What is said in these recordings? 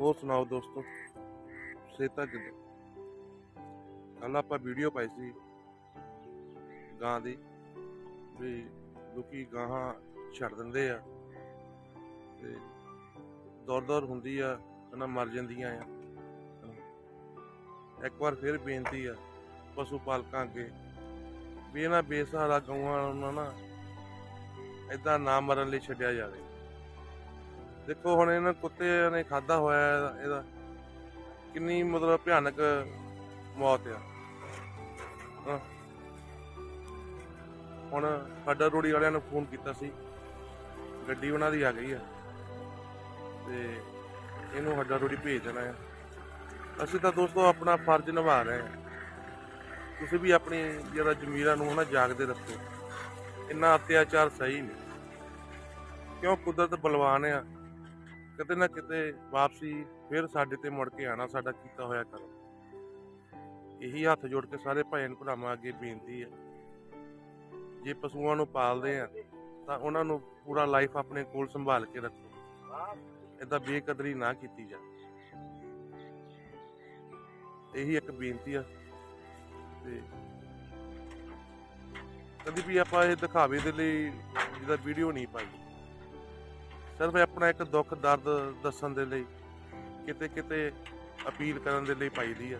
ਹੋਰ ਸੁਣਾਓ ਦੋਸਤੋ? ਸੇਤਾ ਕਿੱਦਾਂ? ਕੱਲ ਆਪਾਂ ਵੀਡੀਓ ਪਾਈ ਸੀ ਗਾਂ ਦੀ ਵੀ ਲੋਕੀ ਗਾਹਾਂ ਛੱਡ ਦਿੰਦੇ ਆ ਤੇ ਦੌੜ ਦੌੜ ਹੁੰਦੀ ਆ ਹਨਾ ਮਰ ਜਾਂਦੀਆਂ ਆ। ਇੱਕ ਵਾਰ ਫਿਰ ਬੇਨਤੀ ਆ ਪਸ਼ੂ ਪਾਲਕਾਂ ਅੱਗੇ ਵੀ ਇਹਨਾਂ ਬੇਸਹਾਰਾ ਗਊਆਂ ਨੂੰ, ਨਾ ਏਦਾਂ ਨਾ ਮਰਨ ਲਈ ਛੱਡਿਆ ਜਾਵੇ। ਦੇਖੋ ਹੁਣ ਇਹਨਾਂ ਕੁੱਤੇ ਨੇ ਖਾਦਾ ਹੋਇਆ ਇਹਦਾ- ਇਹਦਾ ਕਿੰਨੀ ਮਤਲਬ ਭਿਆਨਕ ਮੌਤ ਆ। ਹਾਂ। ਹੁਣ ਸਾਡਾ ਰੋੜੀ ਵਾਲਿਆਂ ਨੂੰ ਫੋਨ ਕੀਤਾ ਸੀ, ਗੱਡੀ ਉਹਨਾਂ ਦੀ ਆ ਗਈ ਆ, ਤੇ ਇਹਨੂੰ ਹੱਡਾ ਰੋੜੀ ਭੇਜ ਦੇਣਾ ਆ। ਅਸੀਂ ਤਾਂ ਦੋਸਤੋ ਆਪਣਾ ਫਰਜ਼ ਨਿਭਾ ਰਹੇ ਹਾਂ ਤੁਸੀਂ ਵੀ ਆਪਣੀ ਜਿਹੜਾ ਜ਼ਮੀਰਾਂ ਨੂੰ ਨਾ ਜਾਗਦੇ ਰੱਖੋ। ਇੰਨਾ ਅਤਿਆਚਾਰ ਸਹੀ ਨਹੀਂ। ਕਿਉਂ ਕੁਦਰਤ ਬਲਵਾਨ ਆ? ਕਿਤੇ ਨਾ ਕਿਤੇ ਵਾਪਸੀ ਫਿਰ ਸਾਡੇ ਤੇ ਮੁੜ ਕੇ ਆਣਾ, ਸਾਡਾ ਕੀਤਾ ਹੋਇਆ ਕਰੋ ਇਹੀ ਹੱਥ ਜੋੜ ਕੇ ਸਾਰੇ ਭੈਣ ਭਰਾਵਾਂ ਅੱਗੇ ਬੇਨਤੀ ਹੈ। ਜੇ ਪਸ਼ੂਆਂ ਨੂੰ ਪਾਲਦੇ ਆ, ਤਾਂ ਉਹਨਾਂ ਨੂੰ ਪੂਰਾ ਲਾਈਫ ਆਪਣੇ ਕੋਲ ਸੰਭਾਲ ਕੇ ਰੱਖੋ। ਏਦਾਂ ਬੇਕਦਰੀ ਨਾ ਕੀਤੀ ਜਾ ਇਹੀ ਇੱਕ ਬੇਨਤੀ ਆ। ਤੇ ਕਦੀ ਵੀ ਆਪਾਂ ਇਹ ਦਿਖਾਵੇ ਦੇ ਲਈ, ਜਿਹਦਾ ਵੀਡੀਓ ਨਹੀਂ ਪਾਈ। ਸਿਰਫ ਆਪਣਾ ਇੱਕ ਦੁੱਖ, ਦਰਦ ਦੱਸਣ ਦੇ ਲਈ, ਕਿਤੇ ਕਿਤੇ ਅਪੀਲ ਕਰਨ ਦੇ ਲਈ ਪਾਈਦੀ ਆ।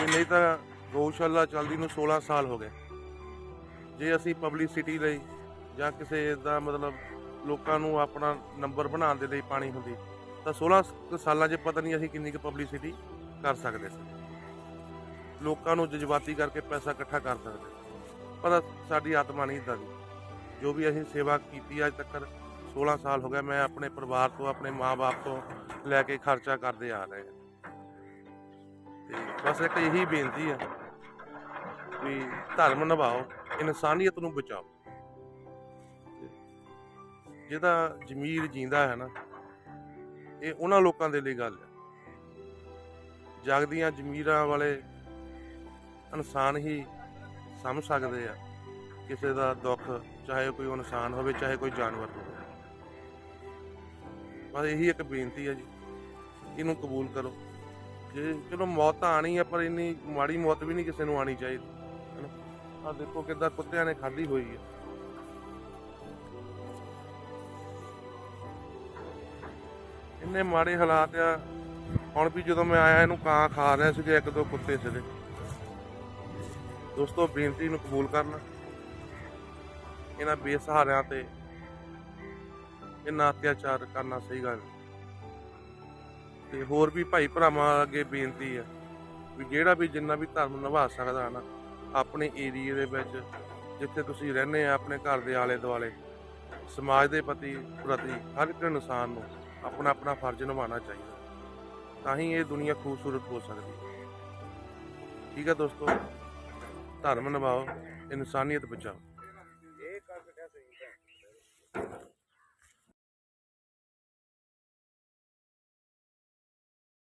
ਵੀ ਨਹੀਂ ਤਾਂ ਗਊਸ਼ਾਲਾ ਚੱਲਦੀ ਨੂੰ 16 ਸਾਲ ਹੋ ਗਏ। ਜੇ ਅਸੀਂ ਪਬਲਿਸਿਟੀ ਲਈ ਜਾਂ ਕਿਸੇ ਦਾ ਮਤਲਬ ਲੋਕਾਂ ਨੂੰ ਆਪਣਾ ਨੰਬਰ ਬਣਾਉਣ ਦੇ ਲਈ ਪਾਣੀ ਹੁੰਦੀ, ਤਾਂ 16 ਸਾਲਾਂ 'ਚ ਪਤਾ ਨਹੀਂ ਅਸੀਂ ਕਿੰਨੀ ਕੁ ਪਬਲਿਸਿਟੀ ਕਰ ਸਕਦੇ ਸੀ। ਲੋਕਾਂ ਨੂੰ ਜਜ਼ਬਾਤੀ ਕਰਕੇ ਪੈਸਾ ਇਕੱਠਾ ਕਰ ਸਕਦੇ ਪਰ ਸਾਡੀ ਆਤਮਾ ਨਹੀਂ ਇਦਾਂ ਦੀ। ਜੋ ਵੀ ਅਸੀਂ ਸੇਵਾ ਕੀਤੀ ਅੱਜ ਤੱਕ 16 ਸਾਲ ਹੋ ਗਿਆ ਮੈਂ ਆਪਣੇ ਪਰਿਵਾਰ ਤੋਂ, ਆਪਣੇ ਮਾਪੇ ਤੋਂ ਲੈ ਕੇ ਖਰਚਾ ਕਰਦੇ ਆ ਰਹੇ ਹਾਂ। ਤੇ ਬਸ ਇੱਕ ਇਹੀ ਬੇਨਤੀ ਆ ਵੀ ਧਰਮ ਨਿਭਾਓ, ਇਨਸਾਨੀਅਤ ਨੂੰ ਬਚਾਓ। ਜਿਹਦਾ ਜ਼ਮੀਰ ਜਿੰਦਾ ਹੈ ਨਾ, ਇਹ ਉਹਨਾਂ ਲੋਕਾਂ ਦੇ ਲਈ ਗੱਲ ਹੈ ਜਗਦੀਆਂ ਜ਼ਮੀਰਾਂ ਵਾਲੇ ਇਨਸਾਨ ਹੀ ਸਮਝ ਸਕਦੇ ਆ, ਕਿਸੇ ਦਾ ਦੁੱਖ, ਚਾਹੇ ਕੋਈ ਇਨਸਾਨ ਹੋਵੇ, ਚਾਹੇ ਕੋਈ ਜਾਨਵਰ ਹੋਵੇ। ਬਸ ਇਹੀ ਇੱਕ ਬੇਨਤੀ ਹੈ ਜੀ, ਇਹਨੂੰ ਕਬੂਲ ਕਰੋ। ਜੇ ਚਲੋ ਮੌਤ ਤਾਂ ਆਣੀ ਹੈ ਪਰ ਇੰਨੀ ਮਾੜੀ ਮੌਤ ਵੀ ਨਹੀਂ ਕਿਸੇ ਨੂੰ ਆਣੀ ਚਾਹੀਦੀ ਆ ਦੇਖੋ ਕਿੱਦਾਂ ਕੁੱਤਿਆਂ ਨੇ ਖਾਧੀ ਹੋਈ ਹੈ ਇੰਨੇ ਮਾੜੇ ਹਾਲਾਤ ਆ, ਹੁਣ ਵੀ ਜਦੋਂ ਮੈਂ ਆਇਆ ਇਹਨੂੰ ਕਾਂ ਖਾ ਰਿਹਾ ਸੀਗੇ ਇੱਕ ਦੋ ਕੁੱਤੇ ਸੀਗੇ। ਦੋਸਤੋ, ਬੇਨਤੀ ਨੂੰ ਕਬੂਲ ਕਰਨਾ। ਇਹਨਾਂ ਬੇਸਹਾਰਿਆਂ ਤੇ ਇੰਨਾ ਅਤਿਆਚਾਰ ਕਰਨਾ ਸਹੀ ਗੱਲ ਨਹੀਂ। ਤੇ ਹੋਰ ਵੀ ਭਾਈ ਭਰਾਵਾਂ ਅੱਗੇ ਬੇਨਤੀ ਹੈ ਵੀ ਜਿਹੜਾ ਵੀ ਜਿੰਨਾ ਵੀ ਧਰਮ ਨਿਭਾ ਸਕਦਾ ਨਾ, ਆਪਣੇ ਏਰੀਏ ਦੇ ਵਿੱਚ, ਜਿੱਥੇ ਤੁਸੀਂ ਰਹਿੰਦੇ ਆ, ਆਪਣੇ ਘਰ ਦੇ ਆਲੇ ਦੁਆਲੇ ਸਮਾਜ ਦੇ ਪ੍ਰਤੀ ਪ੍ਰਤੀ ਹਰ ਇੱਕ ਇਨਸਾਨ ਨੂੰ ਆਪਣਾ ਆਪਣਾ ਫਰਜ਼ ਨਿਭਾਉਣਾ ਚਾਹੀਦਾ। ਤਾਂ ਹੀ ਇਹ ਦੁਨੀਆ ਖੂਬਸੂਰਤ ਹੋ ਸਕਦੀ ਹੈ। ਠੀਕ ਹੈ ਦੋਸਤੋ, ਧਰਮ ਨਿਭਾਓ, ਇਨਸਾਨੀਅਤ ਬਚਾਓ।